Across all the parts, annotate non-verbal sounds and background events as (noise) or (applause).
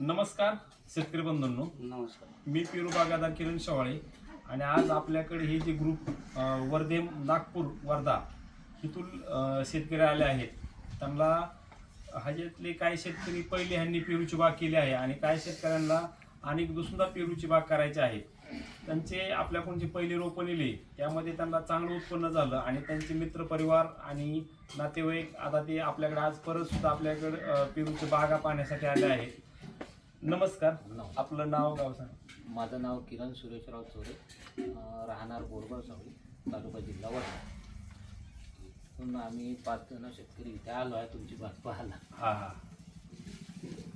नमस्कार शेतकरी बंधूंनो. नमस्कार. मी पिरू बागादार किरण शेवाळे आणि आज आपल्याकडे हे जे ग्रुप अं, वर्धे नागपूर वर्धा इथून अं, शेतकरी आले आहेत. त्यांना ह्याच्यातले काही शेतकरी पहिले ह्यांनी पेरूची बाग केली आहे आणि काही शेतकऱ्यांना अनेक दुसरा पेरूची बाग करायची आहे. त्यांचे आपल्याकडून जे पहिले रोपं नेले त्यामध्ये त्यांना चांगलं उत्पन्न झालं आणि त्यांचे मित्र परिवार आणि नातेवाईक आता ते आपल्याकडे आज परत सुद्धा आपल्याकडे अं, पेरूची बागा पाहण्यासाठी आले आहेत. नमस्कार. आपलं नाव गाव सांगा. माझं नाव किरण सुरेशराव चोरे अं, राहणार बोरगाव सावळी तालुका जिल्हा वर्धा. इथून आम्ही पाच जण शेतकरी इथे आलो आहे तुमची बाग पाहायला. हा हा.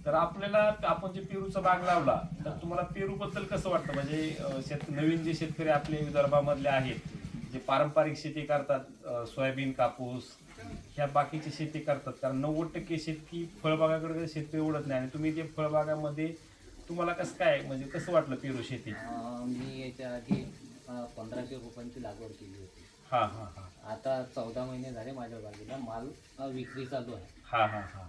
तर आपल्याला आपण जे पेरूचा बाग लावला तर तुम्हाला पेरू बद्दल कसं वाटतं? म्हणजे अं, शेत नवीन जे शेतकरी आपले विदर्भामधले आहेत जे पारंपरिक शेती करतात अं, सोयाबीन कापूस ह्या बाकीची शेती करतात. कारण नव्वद टक्के शेतकी फळबागाकडे शेतकरी ओढत नाही. आणि तुम्ही ते फळबागामध्ये तुम्हाला कसं काय म्हणजे कसं वाटलं पेरू शेती? अं, मी याच्या आधी अं, पंधराशे रुपयांची लागवड केली होती. हा हा हा. आता चौदा महिने झाले माझ्या बागेला माल अं, विक्री चालू आहे. हा हा हा.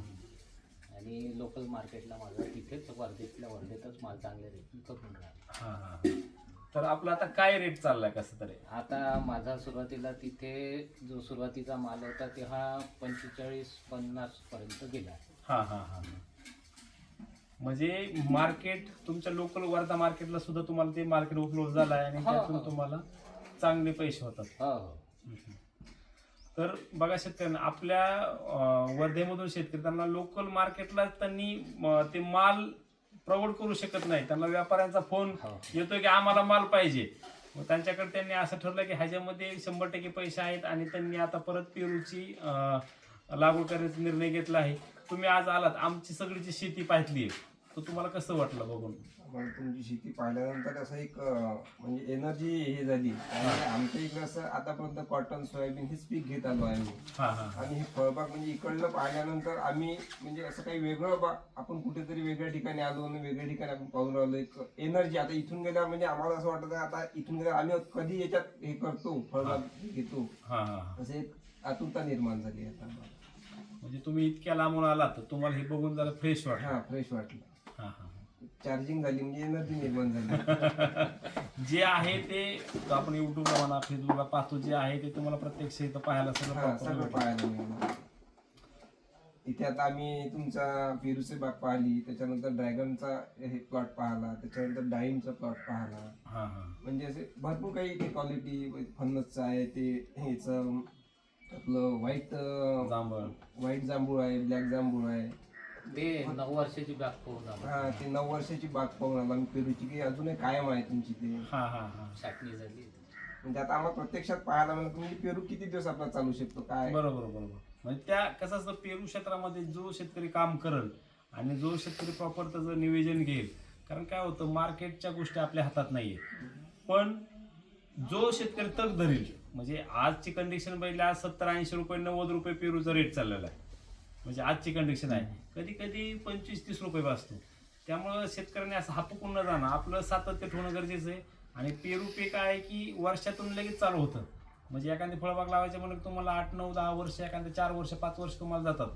आणि लोकल मार्केटला माझा तिथेच वर्धेतल्या वर्धेतच माल चांगल्या रेटने करून राहिला. हा हा. तर आपला आता काय रेट चाललाय कसं तरी? आता माझा सुरुवातीला तिथे जो सुरुवातीचा माल होता ते हा पंचेचाळीस पन्नास पर्यंत गेला. हा हा हा. म्हणजे मार्केट तुमच्या लोकल वर्धा मार्केटला सुद्धा तुम्हाला ते मार्केट उपलब्ध झालं आहे आणि हो, त्यातून हो. तुम्हाला चांगले पैसे होतात. हो हो. तर बघा शेतकऱ्यांना आपल्या अं, वर्धेमधून शेतकरी त्यांना लोकल मार्केटला त्यांनी अं, ते माल प्रॉव्हाइड करू शकत नाही. त्यांना व्यापाऱ्यांचा फोन हो. येतो की आम्हाला माल पाहिजे. मग त्यांच्याकडे त्यांनी असं ठरलं की ह्याच्यामध्ये शंभर टक्के पैसे आहेत आणि त्यांनी आता परत पेरूची लागवड करण्याचा निर्णय घेतला आहे. तुम्ही आज आलात. आमची सगळीची शेती पाहिली आहे. तर तुम्हाला कसं वाटलं बघून? मग तुमची शेती पाहिल्यानंतर असं एक अं, म्हणजे एनर्जी हे झाली. आमच्या इकडे असं आतापर्यंत कॉटन सोयाबीन हेच पीक घेत आलो आहे आम्ही. हा हा. आणि हे फळबाग म्हणजे इकडलं पाहिल्यानंतर आम्ही म्हणजे असं काही वेगळं बा आपण कुठेतरी वेगळ्या ठिकाणी आलो आणि वेगळ्या ठिकाणी आपण पाहून राहिलो. एक एनर्जी आता इथून गेल्यावर म्हणजे आम्हाला असं वाटत आता इथून गेल्यावर आम्ही कधी याच्यात हे करतो फळबाग घेतो. हा हा. हा असं एक आतुरता निर्माण झाली आता. म्हणजे तुम्ही इतक्या लांबून आलात तर तुम्हाला हे बघून जरा फ्रेश वाटलं. हा फ्रेश वाटलं. चार्जिंग झाली म्हणजे एनर्जी निर्माण झाली. (laughs) जे आहे ते आपण युट्यूबला म्हणा फेसबुकला पाहतो जे आहे ते तुम्हाला प्रत्यक्ष इथं पाहायला सगळं सगळं. पाहायला मिळालं. इथे आता आम्ही तुमचा पेरूचे बाग पाहिली त्याच्यानंतर ड्रॅगनचा हे प्लॉट पाहिला त्याच्यानंतर डाळिंबचा प्लॉट पाहिला. म्हणजे असे भरपूर काही ते क्वालिटी फन्नसचं आहे ते ह्याचं आपलं व्हाईट जांभळ. व्हाईट जांभूळ आहे ब्लॅक जांभूळ आहे. ते नऊ वर्षाची बॅग पाहून आलो. हा ते नऊ वर्षाची बाग पाहून आला. आम्ही पेरूची की अजूनही कायम आहे तुमची ते? हा हा हा. छाटणी झाली. म्हणजे आता आम्हाला प्रत्यक्षात पाहायला मिळालं तुम्ही पेरू किती दिवस आपला चालू शकतो? काय? बरोबर बरोबर. म्हणजे त्या कसं असतं पेरू क्षेत्रामध्ये जो शेतकरी काम करल आणि जो शेतकरी प्रॉपर त्याचं नियोजन घेईल कारण काय होतं मार्केटच्या गोष्टी आपल्या हातात नाहीये पण जो शेतकरी तग धरील म्हणजे आजची कंडिशन बघितली आज सत्तर ऐंशी रुपये नव्वद रुपये पेरूचा रेट चाललेला आहे. म्हणजे आजची कंडिशन आहे. कधी कधी पंचवीस तीस रुपये वाचतो त्यामुळं शेतकऱ्यांनी असं हापकून न जाणं आपलं सातत्य ठेवणं गरजेचं आहे. आणि पेरू पीक आहे की वर्षातून लगेच चालू होतं. म्हणजे एखादी फळबाग लावायचे म्हणलं तुम्हाला आठ नऊ दहा वर्ष एखादे चार वर्ष पाच वर्ष तुम्हाला जातात.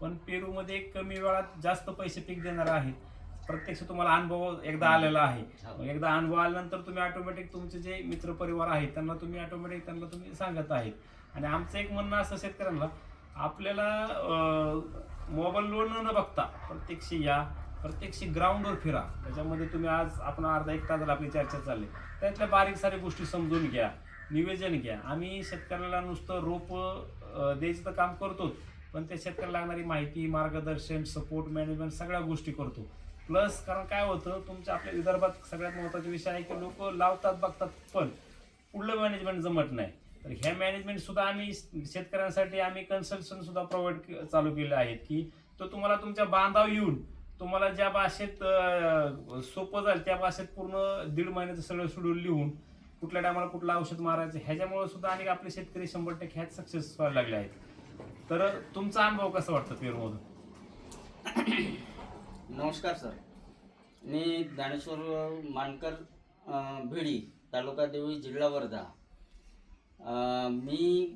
पण पेरूमध्ये कमी वेळात जास्त पैसे पीक देणार आहे. प्रत्यक्ष तुम्हाला अनुभव एकदा आलेला आहे. मग एकदा अनुभव आल्यानंतर तुम्ही ऑटोमॅटिक तुमचे जे मित्र परिवार आहेत त्यांना तुम्ही ऑटोमॅटिक त्यांना तुम्ही सांगत आहेत. आणि आमचं एक म्हणणं असं शेतकऱ्यांना आपल्याला मोबाईलवर न बघता प्रत्यक्ष या प्रत्यक्ष ग्राउंडवर फिरा. त्याच्यामध्ये तुम्ही आज आपण अर्धा एक तासाला आपली चर्चा चालली. त्यातल्या बारीक साऱ्या गोष्टी समजून घ्या निवेदन घ्या. आम्ही शेतकऱ्याला नुसतं रोप द्यायचं तर काम करतोच पण त्या शेतकऱ्याला लागणारी माहिती मार्गदर्शन सपोर्ट मॅनेजमेंट सगळ्या गोष्टी करतो. प्लस कारण काय होतं तुमच्या आपल्या विदर्भात सगळ्यात महत्त्वाचा विषय आहे की लोक लावतात बघतात पण पुढलं मॅनेजमेंट जमत नाही. तर ह्या मॅनेजमेंट सुद्धा आम्ही शेतकऱ्यांसाठी आम्ही कन्सल्टन सुद्धा प्रोव्हाइड चालू केले आहेत की तो तुम्हाला तुमच्या बांधाव येऊन तुम्हाला ज्या भाषेत सोपं जाईल त्या भाषेत पूर्ण दीड महिन्याचं सगळं शेड्यूल लिहून कुठल्या टायमाला कुठलं औषध मारायचं ह्याच्यामुळे सुद्धा आणि आपले शेतकरी शंभर टक्के ह्यात सक्सेस व्हायला लागले आहेत. तर तुमचा अनुभव कसा वाटतं पेरूमधून? नमस्कार सर. मी ज्ञानेश्वर मानकर भेडी भिडी तालुका देवळी जिल्हा वर्धा. अ, मी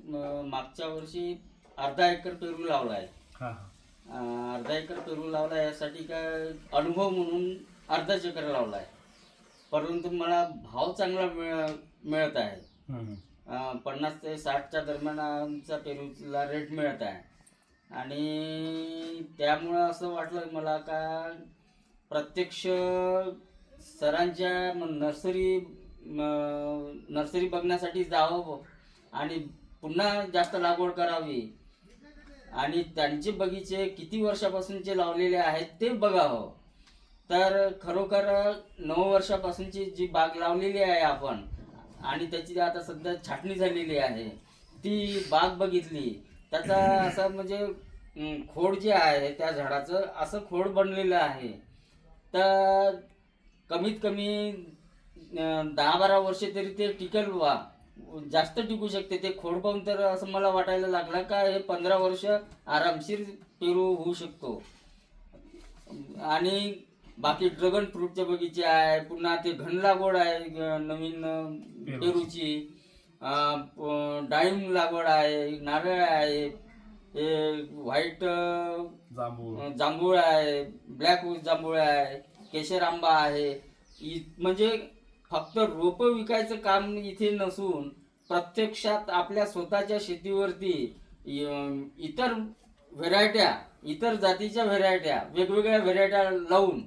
मागच्या वर्षी अर्धा एकर पेरू लावला आहे. हा अं, अर्धा एकर पेरू लावला यासाठी काय अनुभव म्हणून अर्धा एकर लावला आहे. परंतु मला भाव चांगला मिळ मिळत आहे. हम्म. अं, पन्नास ते साठच्या दरम्यान आमचा पेरूला रेट मिळत आहे. आणि त्यामुळं असं वाटलं मला का प्रत्यक्ष सरांच्या नर्सरी नर्सरी बघण्यासाठी जावं आणि पुन्हा जास्त लागवड करावी. आणि त्यांचे बगीचे किती वर्षापासूनचे लावलेले आहेत ते बघावं. तर खरोखर नऊ वर्षापासूनची जी बाग लावलेली आहे आपण आणि त्याची आता सध्या छाटणी झालेली आहे ती बाग बघितली. त्याचा असं म्हणजे खोड जे आहे त्या झाडाचं असं खोड बनलेलं आहे. तर कमीत कमी दहा बारा वर्षे तरी ते टिकेल बा. जास्त टिकू शकते. ते खोड पाहून तर असं मला वाटायला लागलं का हे पंधरा वर्ष आरामशीर पेरू होऊ शकतो. आणि बाकी ड्रॅगन फ्रूटचे बगीचे आहे पुन्हा ते घन लागवड आहे नवीन पेरूची. डाळिंब लागवड आहे नारळ आहे हे व्हाईट जांभूळ. जांभूळ आहे ब्लॅक जांभूळ आहे केशर आंबा आहे. इ- म्हणजे फक्त रोप विकायचं काम इथे नसून प्रत्यक्षात आपल्या स्वतःच्या शेतीवरती इतर व्हेरायट्या इतर जातीच्या व्हेरायट्या वेगवेगळ्या व्हेरायट्या लावून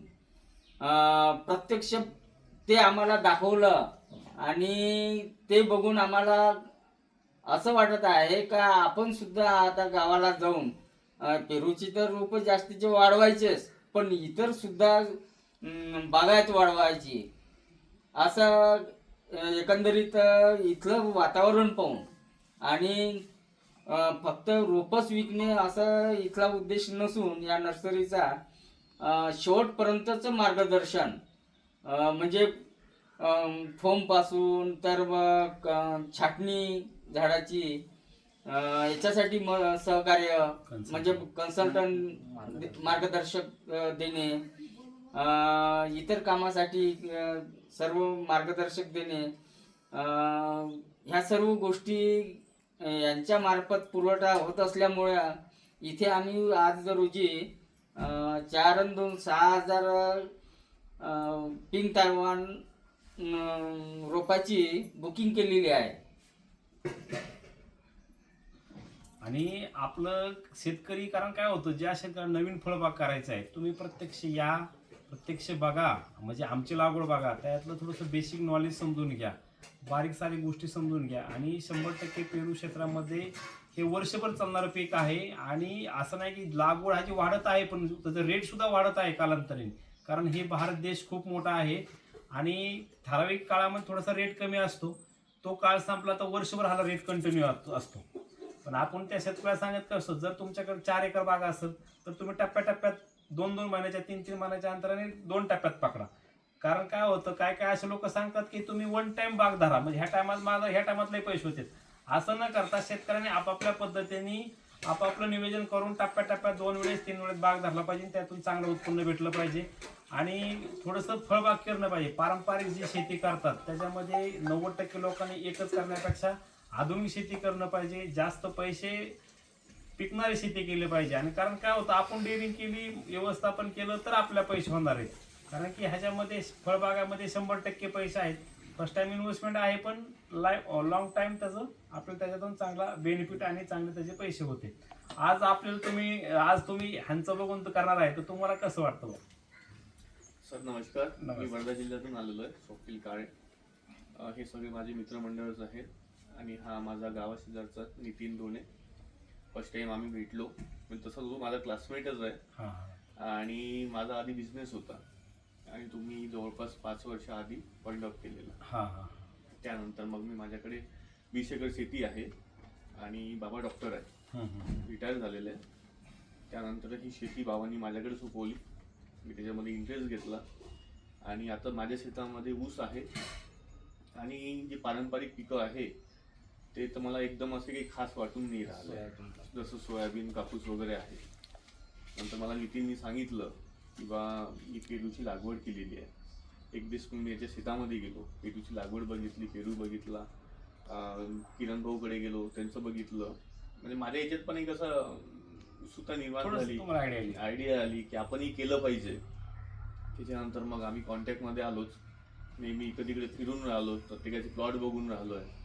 प्रत्यक्ष ते आम्हाला दाखवलं आणि ते बघून आम्हाला असं वाटत आहे का आपण सुद्धा आता गावाला जाऊन पेरूची तर रोपं जास्तीचे वाढवायचेच पण इतर सुद्धा बागायत वाढवायची. असं एकंदरीत इथलं वातावरण पाहून आणि फक्त रोपच विकणे असा इथला उद्देश नसून या नर्सरीचा शेवटपर्यंतचं मार्गदर्शन म्हणजे फोमपासून तर मग छाटणी झाडाची याच्यासाठी म सहकार्य म्हणजे कन्सल्टंट मार्गदर्शक. देणे इतर कामासाठी सर्व मार्गदर्शक देणे ह्या सर्व गोष्टी यांच्या मार्फत पुरवठा होत असल्यामुळे इथे आम्ही आज रोजी चार आणि दोन सहा हजार अं, पिंक तायवान रोपाची बुकिंग केलेली आहे. आणि आपलं शेतकरी कारण काय होतं ज्या शेतकऱ्यांना नवीन फळबाग करायचं आहे तुम्ही प्रत्यक्ष या प्रत्यक्ष बघा म्हणजे आमची लागवड बघा. त्यातलं थोडंसं बेसिक नॉलेज समजून घ्या. बारीक सारी गोष्टी समजून घ्या. आणि शंभर टक्के पेरू क्षेत्रामध्ये हे वर्षभर चालणारं पीक आहे. आणि असं नाही की लागवड ह्याची वाढत आहे पण त्याचं रेट सुद्धा वाढत आहे कालांतराने. कारण हे भारत देश खूप मोठा आहे. आणि ठराविक काळामध्ये थोडासा रेट कमी असतो. तो काळ संपला तर वर्षभर हाला रेट कंटिन्यू असतो. पण आपण त्या शेतकऱ्याला सांगत कसं जर तुमच्याकडे चार एकर बागा असेल तर तुम्ही टप्प्याटप्प्यात दोन दोन महिन्याच्या तीन तीन महिन्याच्या अंतराने दोन टप्प्यात पकडा. कारण काय होतं काय काय असे लोक सांगतात की तुम्ही वन टाइम बाग धरा. म्हणजे ह्या टायमात माझा ह्या टायमातले पैसे होते. असं न करता शेतकऱ्यांनी आपापल्या पद्धतीने आपापलं नियोजन करून टप्प्याटप्प्यात दोन वेळेस तीन वेळेस बाग धरला पाहिजे त्यातून चांगलं उत्पन्न भेटलं पाहिजे. आणि थोडंसं फळबाग करणं पाहिजे. पारंपरिक जी शेती करतात त्याच्यामध्ये नव्वद टक्के लोकांनी एकच करण्यापेक्षा आधुनिक शेती करणं पाहिजे. जास्त पैसे पिकणारी शेती केली पाहिजे. आणि कारण काय होतं आपण डेअरिंग केली व्यवस्थापन केलं तर आपल्या पैसे होणार आहेत. कारण की ह्याच्यामध्ये फळबागामध्ये शंभर टक्के पैसे आहेत. फर्स्ट टाइम इन्व्हेस्टमेंट आहे पण लाईफ लॉंग टाइम त्याचं आपल्याला त्याच्यातून चांगला बेनिफिट आणि चांगले त्याचे पैसे होते. आज आपल्याला तुम्ही आज तुम्ही ह्यांचं बघून करणार आहे तर तुम्हाला कसं वाटतं? सर नमस्कार. मी. वर्धा जिल्ह्यातून आलेलो आहे स्वप्नील काळे. अ, हे सगळे माझे मित्रमंडळच आहेत. आणि हा माझा गावाशेजारचा नितीन दोने. फर्स्ट टाइम आम्ही भेटलो. पण तसा तो माझा क्लासमेटच आहे आणि माझा आधी बिझनेस होता. आणि तुम्ही जवळपास पाच वर्ष आधी ऑफ केलेला. त्यानंतर मग मी माझ्याकडे वीस एकर शेती आहे आणि बाबा डॉक्टर आहे. रिटायर झालेले आहे. त्यानंतर ही शेती बाबांनी माझ्याकडे सोपवली. मी त्याच्यामध्ये इंटरेस्ट घेतला. आणि आता माझ्या शेतामध्ये ऊस आहे. आणि जे पारंपरिक पिकं आहे ते तर मला एकदम असे काही खास वाटून नाही राहिलं जसं सोयाबीन कापूस वगैरे आहे. नंतर मला नितीननी सांगितलं की बा मी पेरूची लागवड केलेली आहे. एक दिवस मी याच्या शेतामध्ये गेलो. पेरूची लागवड बघितली पेरू बघितला. किरण भाऊकडे गेलो त्यांचं बघितलं. म्हणजे माझ्या याच्यात पण एक असं उत्सुकता निर्माण झाली. तुम्हाला आयडिया आली. आयडिया आली की आपणही केलं पाहिजे. त्याच्यानंतर मग आम्ही कॉन्टॅक्टमध्ये आलोच. नेहमी इकडे तिकडे फिरून राहिलो. प्रत्येकाचे प्लॉट बघून राहिलो आहे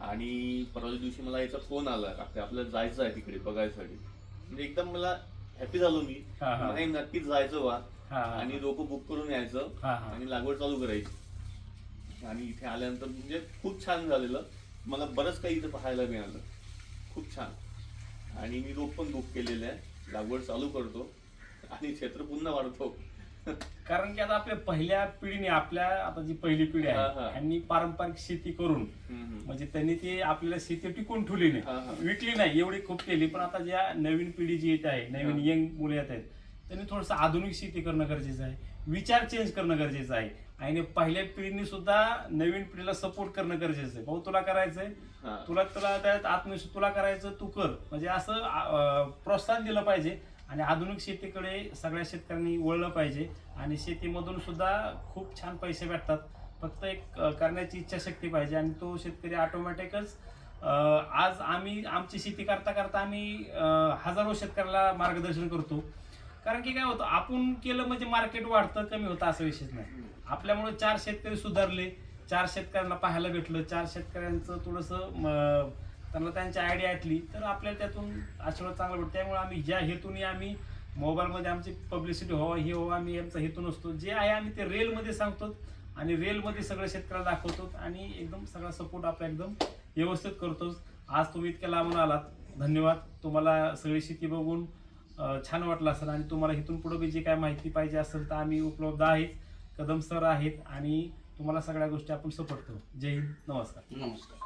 आणि परवाच्या दिवशी मला याचा फोन आला. की आपल्याला जायचं आहे तिकडे बघायसाठी. म्हणजे एकदम मला हॅपी झालो मी. हा, हा. नाही नक्कीच जायचं वा हा, हा. आणि लोक बुक करून यायचं. हा, हा. आणि लागवड चालू करायची. आणि इथे आल्यानंतर म्हणजे खूप छान झालेलं. मला बरंच काही इथं पाहायला मिळालं. खूप छान. आणि मी रोप पण बुक केलेले आहे. लागवड चालू करतो. आणि क्षेत्र पुन्हा वाढतो. कारण की आता आपल्या पहिल्या पिढीने आपल्या आता जी पहिली पिढी हा, आहे. त्यांनी पारंपरिक शेती करून हम्म. म्हणजे त्यांनी ती आपल्याला शेती टिकून ठेवली हा, हा. नाही विकली नाही एवढी खूप केली पण आता ज्या नवीन पिढी जी येत आहे नवीन हा. यंग मुले येत आहेत त्यांनी थोडस आधुनिक शेती करणं गरजेचं आहे विचार चेंज करणं गरजेचं आहे आणि पहिल्या पिढीने सुद्धा नवीन पिढीला सपोर्ट करणं गरजेचं आहे भाऊ तुला करायचंय हा. तुला तुला त्यात आत्मविश्वास तुला करायचं तू कर म्हणजे असं अं, प्रोत्साहन दिलं पाहिजे आणि आधुनिक शेतीकडे सगळ्या शेतकऱ्यांनी वळलं पाहिजे. आणि शेतीमधून सुद्धा खूप छान पैसे भेटतात. फक्त एक करण्याची इच्छाशक्ती पाहिजे आणि तो शेतकरी ऑटोमॅटिकच आज आम्ही आमची शेती करता करता आम्ही हजारो शेतकऱ्याला मार्गदर्शन करतो. कारण की काय होतं आपण केलं म्हणजे मार्केट वाढतं कमी होतं असं विशेष नाही. आपल्यामुळे चार शेतकरी सुधारले चार शेतकऱ्यांना पाहायला भेटलं चार शेतकऱ्यांचं थोडंसं त्यांना त्यांची आयडिया ऐकली तर आपल्याला त्यातून आशीर्वाद चांगला भेटतो. त्यामुळे आम्ही ज्या हेतूने आम्ही मोबाईलमध्ये आमची पब्लिसिटी व्हावं हे व्हावं आम्ही आमचा हेतू नसतो. जे आहे आम्ही ते रेलमध्ये सांगतो आणि रेलमध्ये सगळं शेतकऱ्याला दाखवतो आणि एकदम सगळा सपोर्ट आपला एकदम व्यवस्थित करतो. आज तुम्ही इतक्या लांबून आलात. धन्यवाद. तुम्हाला सगळी शेती बघून छान वाटलं असेल आणि तुम्हाला इथून पुढे बी जी काय माहिती पाहिजे असेल तर आम्ही उपलब्ध आहेत. कदम सर आहेत आणि तुम्हाला सगळ्या गोष्टी आपण सपोर्ट करू. जय हिंद. नमस्कार. नमस्कार.